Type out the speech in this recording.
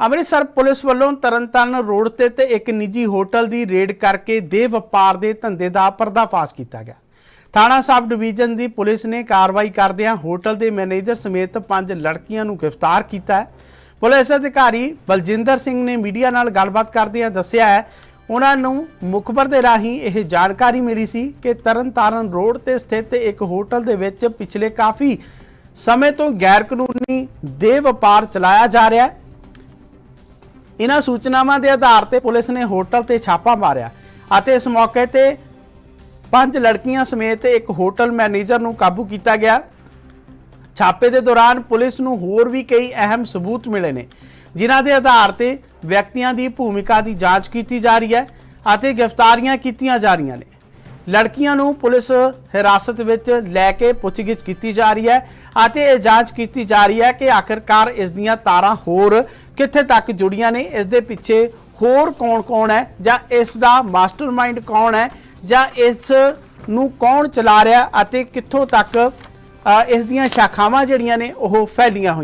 Amritsar police ਵੱਲੋਂ Tarn Taran road ਤੇ ਤੇ ਇੱਕ ਨਿੱਜੀ ਹੋਟਲ ਦੀ ਰੇਡ ਕਰਕੇ ਦੇ ਵਪਾਰ ਦੇ ਧੰਦੇ ਦਾ ਪਰਦਾਫਾਸ਼ ਕੀਤਾ ਗਿਆ। ਥਾਣਾ ਸਬ ਡਿਵੀਜ਼ਨ ਦੀ ਪੁਲਿਸ ਨੇ ਕਾਰਵਾਈ ਕਰਦਿਆਂ ਹੋਟਲ ਦੇ ਮੈਨੇਜਰ ਸਮੇਤ ਪੰਜ ਲੜਕੀਆਂ ਨੂੰ ਗ੍ਰਿਫਤਾਰ ਕੀਤਾ ਹੈ। ਪੁਲਿਸ ਅਧਿਕਾਰੀ ਬਲਜਿੰਦਰ ਸਿੰਘ ਨੇ ਮੀਡੀਆ ਨਾਲ ਗੱਲਬਾਤ ਕਰਦਿਆਂ ਦੱਸਿਆ ਹੈ, ਉਹਨਾਂ ਨੂੰ ਮੁਖਬਰ ਦੇ ਰਾਹੀਂ ਇਹ ਜਾਣਕਾਰੀ ਮਿਲੀ ਸੀ ਕਿ ਤਰਨਤਾਰਨ ਰੋਡ ਤੇ ਸਥਿਤ ਇੱਕ ਹੋਟਲ ਦੇ ਵਿੱਚ ਪਿਛਲੇ ਕਾਫੀ ਸਮੇਂ ਤੋਂ ਗੈਰ ਕਾਨੂੰਨੀ ਦੇ ਵਪਾਰ ਚਲਾਇਆ ਜਾ ਰਿਹਾ ਹੈ। ਇਹਨਾਂ ਸੂਚਨਾਵਾਂ ਦੇ ਆਧਾਰ ਤੇ ਪੁਲਿਸ ਨੇ ਹੋਟਲ ਤੇ ਛਾਪਾ ਮਾਰਿਆ ਅਤੇ ਇਸ ਮੌਕੇ ਤੇ ਪੰਜ ਲੜਕੀਆਂ ਸਮੇਤ ਇੱਕ ਹੋਟਲ ਮੈਨੇਜਰ ਨੂੰ ਕਾਬੂ ਕੀਤਾ ਗਿਆ। ਛਾਪੇ ਦੇ ਦੌਰਾਨ ਪੁਲਿਸ ਨੂੰ ਹੋਰ ਵੀ ਕਈ ਅਹਿਮ ਸਬੂਤ ਮਿਲੇ ਨੇ, ਜਿਨ੍ਹਾਂ ਦੇ ਆਧਾਰ ਤੇ ਵਿਅਕਤੀਆਂ ਦੀ ਭੂਮਿਕਾ ਦੀ ਜਾਂਚ ਕੀਤੀ ਜਾ ਰਹੀ ਹੈ ਅਤੇ ਗ੍ਰਿਫਤਾਰੀਆਂ ਕੀਤੀਆਂ ਜਾ ਰਹੀਆਂ ਨੇ। ਲੜਕੀਆਂ ਨੂੰ ਪੁਲਿਸ ਹਿਰਾਸਤ ਵਿੱਚ ਲੈ ਕੇ ਪੁੱਛਗਿੱਛ ਕੀਤੀ ਜਾ ਰਹੀ ਹੈ ਅਤੇ ਇਹ ਜਾਂਚ ਕੀਤੀ ਜਾ ਰਹੀ ਹੈ ਕਿ ਆਖਿਰਕਾਰ ਇਸ ਦੀਆਂ ਤਾਰਾਂ ਹੋਰ ਕਿੱਥੇ ਤੱਕ ਜੁੜੀਆਂ ਨੇ, ਇਸ ਦੇ ਪਿੱਛੇ ਹੋਰ ਕੌਣ-ਕੌਣ ਹੈ ਜਾਂ ਇਸ ਦਾ ਮਾਸਟਰਮਾਈਂਡ ਕੌਣ ਹੈ ਜਾਂ ਇਸ ਨੂੰ ਕੌਣ ਚਲਾ ਰਿਹਾ ਅਤੇ ਕਿੱਥੋਂ ਤੱਕ ਇਸ ਦੀਆਂ ਸ਼ਾਖਾਵਾਂ ਜਿਹੜੀਆਂ ਨੇ ਉਹ ਫੈਲੀਆਂ ਹੋਈਆਂ।